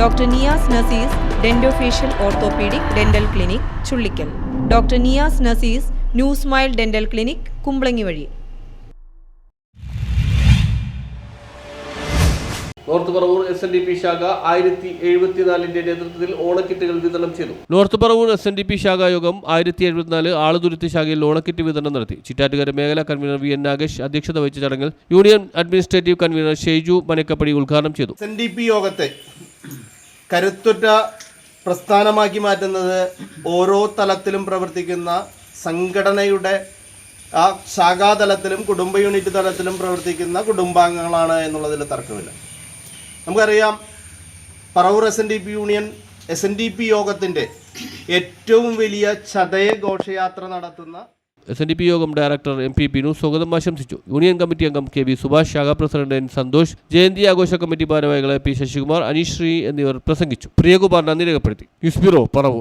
Doctor Niyas Nasees dentofacial orthopaedic dental clinic Chullickal. Doctor Niyas Nasees new smile dental clinic Kumbalangi വഴി. North Paravur S N D P ശാഖ ആയിരത്തി എഴുപത്തിനാലിന്റെ നേതൃത്വത്തിൽ ഓണക്കിറ്റുകൾ വിതരണം ചെയ്തു. North Paravur S N D P ശാഖാ യോഗം ആയിരത്തി എഴുപത്തിനാല് ആളുതുരുത്തി ശാഖയിൽ ഓണക്കിറ്റ് വിതരണം നടത്തി. ചിറ്റാറ്റുകര മേഖലാ കൺവീനർ വി എൻ നാഗേഷ് അധ്യക്ഷത വഹിച്ച ചടങ്ങിൽ union administrative convener Sheiju Manakkappady ഉദ്ഘാടനം ചെയ്തു. എസ് എൻ ഡി പി യോഗത്തെ കരുത്തുറ്റ പ്രസ്ഥാനമാക്കി മാറ്റുന്നത് ഓരോ തലത്തിലും പ്രവർത്തിക്കുന്ന സംഘടനയുടെ ആ ശാഖാതലത്തിലും കുടുംബ യൂണിറ്റ് തലത്തിലും പ്രവർത്തിക്കുന്ന കുടുംബാംഗങ്ങളാണ് എന്നുള്ളതിൽ തർക്കമില്ല. നമുക്കറിയാം Paravur S N D P union S N D P യോഗത്തിന്റെ ഏറ്റവും വലിയ ചതയ ഘോഷയാത്ര നടത്തുന്ന എസ് എൻ ഡി പി യോഗം ഡയറക്ടർ എം പി ബിനു സ്വാഗതം ആശംസിച്ചു. യൂണിയൻ കമ്മിറ്റി അംഗം കെ വി സുഭാഷ് ശാഖാ പ്രസിഡന്റ് എൻ സന്തോഷ് ജയന്തി ആഘോഷ കമ്മിറ്റി ഭാരവാഹികളെ പി ശശികുമാർ അനീഷ് ശ്രീ എന്നിവർ പ്രസംഗിച്ചു. പ്രിയകുമാർ നന്ദി രേഖപ്പെടുത്തി ന്യൂസ് ബ്യൂറോ പറവൂർ.